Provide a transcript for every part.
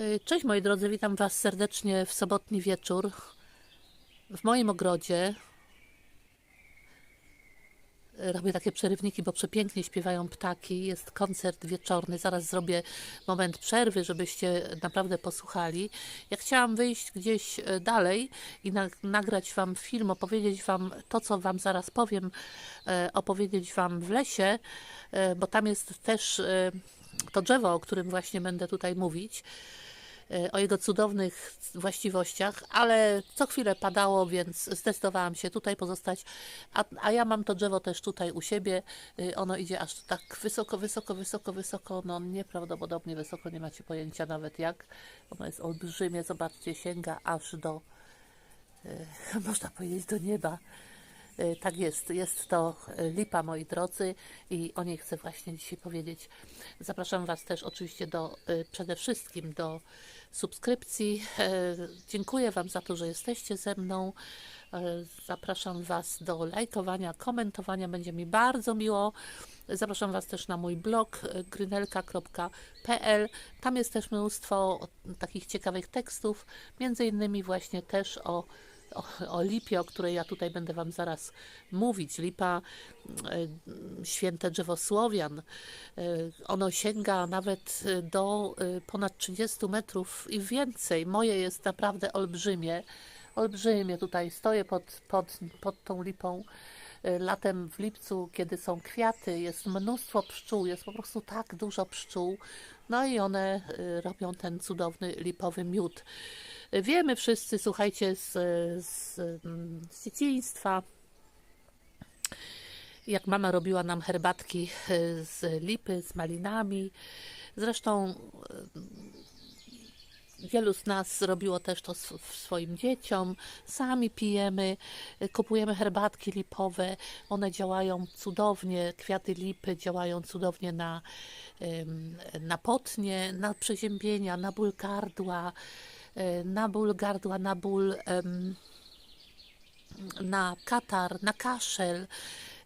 Y, Cześć moi drodzy, witam Was serdecznie w sobotni wieczór w moim ogrodzie. Y, Robię takie przerywniki, bo przepięknie śpiewają ptaki. Jest koncert wieczorny. Zaraz zrobię moment przerwy, żebyście naprawdę posłuchali. Ja chciałam wyjść gdzieś y, dalej i na, nagrać Wam film, opowiedzieć Wam to, co Wam zaraz powiem, y, opowiedzieć Wam w lesie, y, bo tam jest też y, to drzewo, o którym właśnie będę tutaj mówić e, o jego cudownych właściwościach, ale co chwilę padało, więc zdecydowałam się tutaj pozostać. A, a ja mam to drzewo też tutaj u siebie. Y, Ono idzie aż tak wysoko, wysoko, wysoko, wysoko, no nieprawdopodobnie wysoko, nie macie pojęcia nawet jak. Ono jest olbrzymie, zobaczcie, sięga aż do, y, można powiedzieć, do nieba. Y, Tak jest, jest to y, lipa, moi drodzy, i o niej chcę właśnie dzisiaj powiedzieć. Zapraszam Was też oczywiście do, y, przede wszystkim do subskrypcji. E, Dziękuję Wam za to, że jesteście ze mną. E, Zapraszam Was do lajkowania, komentowania, będzie mi bardzo miło. Zapraszam Was też na mój blog grynelka.pl. Tam jest też mnóstwo takich ciekawych tekstów, między innymi właśnie też o o, o lipie, o której ja tutaj będę Wam zaraz mówić. Lipa, e, święte drzewo Słowian. E, ono sięga nawet do e, ponad 30 metrów i więcej. Moje jest naprawdę olbrzymie. Olbrzymie tutaj stoję pod, pod, pod tą lipą. E, Latem w lipcu, kiedy są kwiaty, jest mnóstwo pszczół, jest po prostu tak dużo pszczół. No i one e, robią ten cudowny lipowy miód. Wiemy wszyscy, słuchajcie, z, z, z dzieciństwa, jak mama robiła nam herbatki e, z lipy, z malinami. Zresztą wielu z nas robiło też to sw- swoim dzieciom. Sami pijemy, e, kupujemy herbatki lipowe. One działają cudownie, kwiaty lipy działają cudownie na, na potnie, na przeziębienia, na ból gardła, e, na ból gardła, na ból na katar, na kaszel,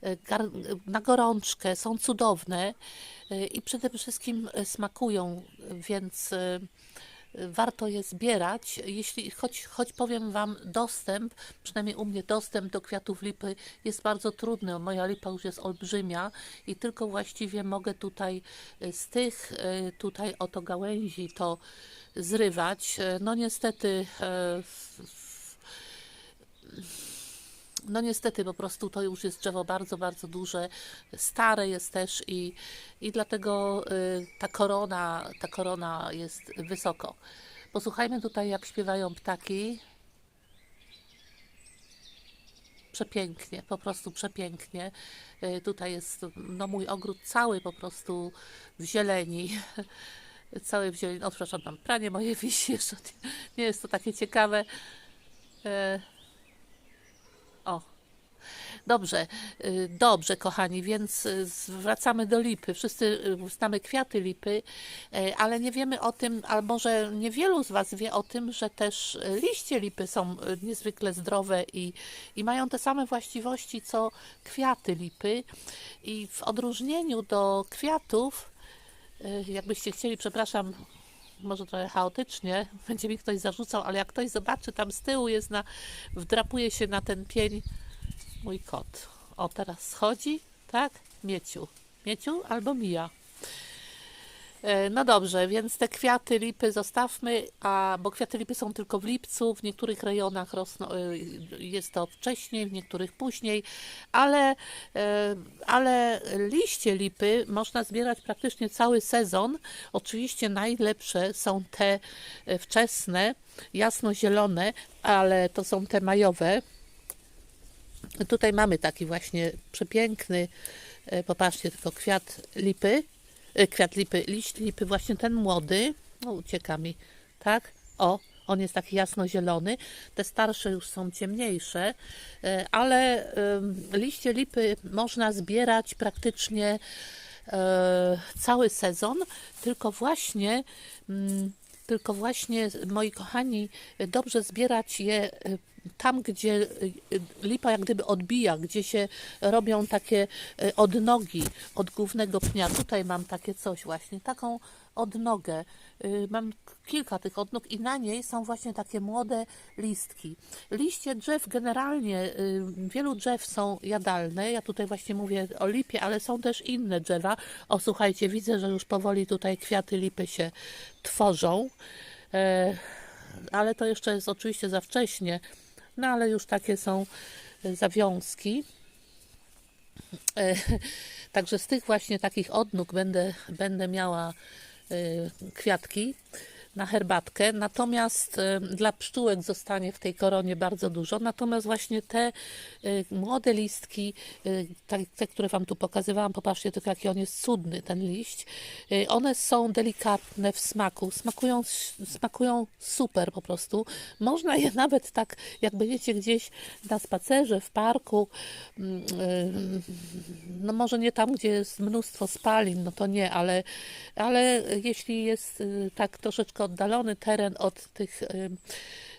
gar- na gorączkę, są cudowne i przede wszystkim smakują, więc warto je zbierać. Jeśli, choć, choć powiem Wam, dostęp, przynajmniej u mnie dostęp do kwiatów lipy jest bardzo trudny. Moja lipa już jest olbrzymia i tylko właściwie mogę tutaj e, z tych e, tutaj oto gałęzi to zrywać. E, No niestety e, no niestety po prostu to już jest drzewo bardzo, bardzo duże, stare jest też i, i dlatego y, ta korona, ta korona jest wysoko. Posłuchajmy tutaj jak śpiewają ptaki. Przepięknie, po prostu przepięknie. Y, Tutaj jest no, mój ogród cały po prostu w zieleni. Cały w zieleni. O, przepraszam, tam pranie moje wisi jeszcze. Nie, jest to takie ciekawe. E, o, Dobrze, y, dobrze, kochani, więc y, wracamy do lipy. Wszyscy y, znamy kwiaty lipy, ale nie wiemy o tym, albo może niewielu z Was wie o tym, że też liście lipy są niezwykle zdrowe i, i mają te same właściwości co kwiaty lipy. I w odróżnieniu do kwiatów, jakbyście chcieli, przepraszam, może trochę chaotycznie, będzie mi ktoś zarzucał, ale jak ktoś zobaczy, tam z tyłu jest na, wdrapuje się na ten pień mój kot. O, teraz schodzi, tak? Mieciu. Mieciu albo Mija. E, No dobrze, więc te kwiaty lipy zostawmy, a, bo kwiaty lipy są tylko w lipcu, w niektórych rejonach rosną, e, jest to wcześniej, w niektórych później, ale, e, ale liście lipy można zbierać praktycznie cały sezon. Oczywiście najlepsze są te wczesne, jasnozielone, ale to są te majowe. Tutaj mamy taki właśnie przepiękny, popatrzcie, tylko kwiat lipy, kwiat lipy, liść lipy, właśnie ten młody, no ucieka mi, tak? O, on jest taki jasnozielony, te starsze już są ciemniejsze, e, ale em, liście lipy można zbierać praktycznie cały sezon, tylko właśnie mm, tylko właśnie, moi kochani, dobrze zbierać je y, tam, gdzie y, y, lipa jak gdyby odbija, gdzie się robią takie odnogi od głównego pnia. Tutaj mam takie coś właśnie, taką odnogę. Y, Mam kilka tych odnóg i na niej są właśnie takie młode listki. Liście drzew generalnie, y, wielu drzew są jadalne. Ja tutaj właśnie mówię o lipie, ale są też inne drzewa. O, słuchajcie, widzę, że już powoli tutaj kwiaty lipy się tworzą. E, ale to jeszcze jest oczywiście za wcześnie. No ale już takie są e, zawiązki. E, Także z tych właśnie takich odnóg będę, będę miała kwiatki na herbatkę. Natomiast e, dla pszczółek zostanie w tej koronie bardzo dużo. Natomiast właśnie te e, młode listki, e, tak- te, które Wam tu pokazywałam, popatrzcie tylko jaki on jest cudny, ten liść. One są delikatne w smaku, smakują, smakują super po prostu. Można je nawet tak, jak będziecie gdzieś na spacerze, w parku, mm, no może nie tam, gdzie jest mnóstwo spalin, no to nie, ale, ale jeśli jest y, tak troszeczkę oddalony teren od tych y,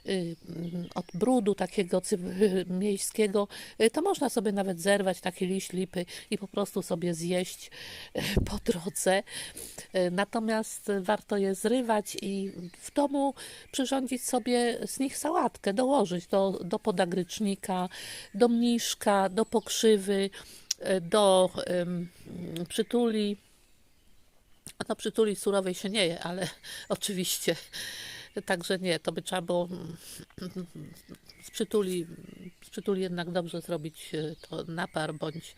y, od brudu takiego miejskiego, y, to można sobie nawet zerwać taki liść lipy i po prostu sobie zjeść po drodze. Natomiast warto je zrywać i w domu przyrządzić sobie z nich sałatkę, dołożyć do, do podagrycznika, do mniszka, do pokrzywy, do ym, przytuli. No przytuli surowej się nie je, ale oczywiście. Także nie, to by trzeba było mm, z przytuli, z przytuli jednak dobrze zrobić y, to napar bądź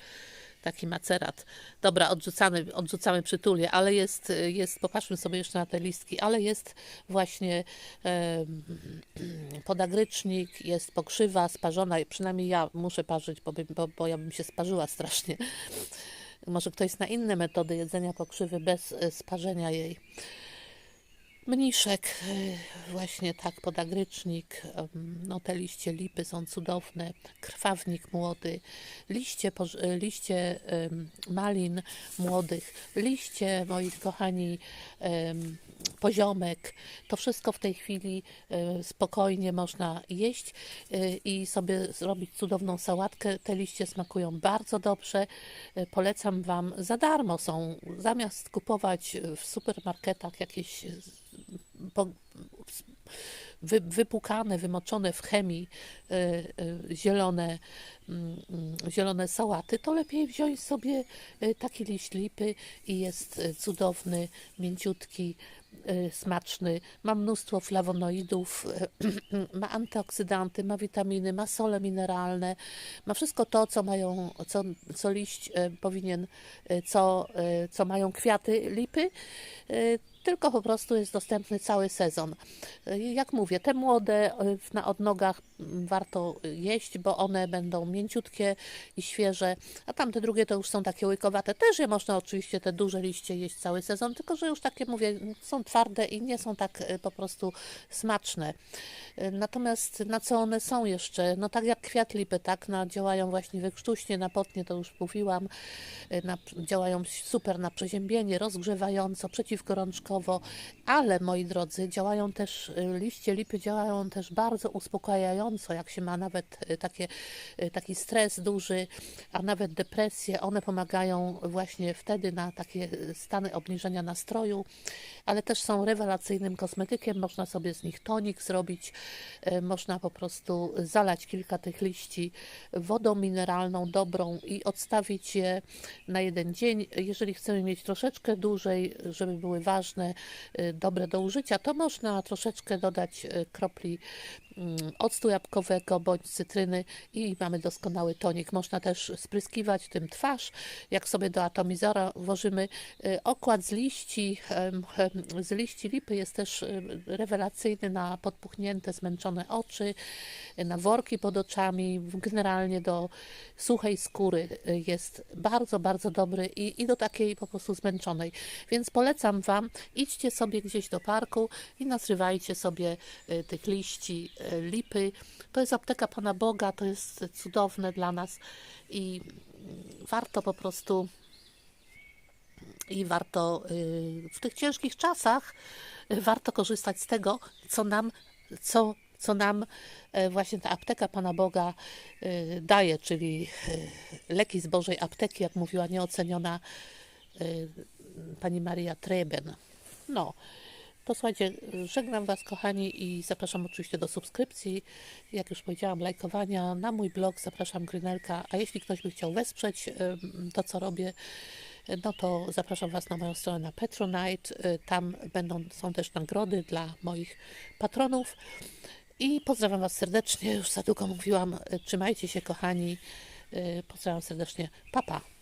taki macerat. Dobra, odrzucamy, odrzucamy przytulię, ale jest, y, jest, popatrzmy sobie jeszcze na te listki, ale jest właśnie em, podagrycznik, jest pokrzywa sparzona, przynajmniej ja muszę parzyć, bo, bo, bo ja bym się sparzyła strasznie. Może ktoś zna inne metody jedzenia pokrzywy bez e, sparzenia jej. Mniszek, e, właśnie tak, podagrycznik, no te liście lipy są cudowne, krwawnik młody, liście, e, liście malin młodych, liście, moi kochani, poziomek, to wszystko w tej chwili e, spokojnie można jeść e, i sobie zrobić cudowną sałatkę. Te liście smakują bardzo dobrze. E, Polecam Wam, za darmo są, zamiast kupować w supermarketach jakieś po, wy, wypłukane, wymoczone w chemii e, e, zielone, mm, zielone sałaty, to lepiej wziąć sobie e, taki liść lipy i jest cudowny, mięciutki, smaczny. Ma mnóstwo flawonoidów, ma antyoksydanty, ma witaminy, ma sole mineralne, ma wszystko to, co mają, co, co liść powinien, co, co mają kwiaty lipy. Tylko po prostu jest dostępny cały sezon. E, Jak mówię, te młode e, na odnogach warto jeść, bo one będą mięciutkie i świeże, a tamte drugie to już są takie łykowate. Też je można oczywiście te duże liście jeść cały sezon, tylko że już takie mówię, są twarde i nie są tak e, po prostu smaczne. E, Natomiast na co one są jeszcze? No tak jak kwiat lipy, tak? Na, działają właśnie wykrztuśnie, na potnie, to już mówiłam. E, Na, działają super na przeziębienie, rozgrzewająco, przeciwgorączkowo, ale moi drodzy, działają też, liście lipy działają też bardzo uspokajająco, jak się ma nawet e, takie, e, taki stres duży, a nawet depresję, one pomagają właśnie wtedy na takie stany obniżenia nastroju, ale też są rewelacyjnym kosmetykiem, można sobie z nich tonik zrobić, można po prostu zalać kilka tych liści wodą mineralną dobrą i odstawić je na jeden dzień. Jeżeli chcemy mieć troszeczkę dłużej, żeby były ważne, dobre do użycia, to można troszeczkę dodać kropli mm, octu jabłkowego bądź cytryny i mamy doskonały tonik. Można też spryskiwać tym twarz. Jak sobie do atomizora włożymy e, okład z liści, z liści lipy jest też em, rewelacyjny na podpuchnięte, zmęczone oczy, na worki pod oczami, generalnie do suchej skóry e, jest bardzo, bardzo dobry i, i do takiej po prostu zmęczonej. Więc polecam Wam, idźcie sobie gdzieś do parku i nazrywajcie sobie tych liści lipy. To jest apteka Pana Boga, to jest cudowne dla nas i warto po prostu i warto y, w tych ciężkich czasach y, warto korzystać z tego, co nam, co, co nam e, właśnie ta apteka Pana Boga y, daje, czyli y, leki z Bożej apteki, jak mówiła nieoceniona y, pani Maria Treben. No, to słuchajcie, żegnam Was kochani i zapraszam oczywiście do subskrypcji, jak już powiedziałam, lajkowania. Na mój blog zapraszam Grynelka, a jeśli ktoś by chciał wesprzeć to, co robię, no to zapraszam Was na moją stronę na Patronite. Y, Tam będą, są też nagrody dla moich patronów. I pozdrawiam Was serdecznie, już za długo mówiłam. Y, Trzymajcie się kochani. Y, Pozdrawiam serdecznie. Papa. Pa.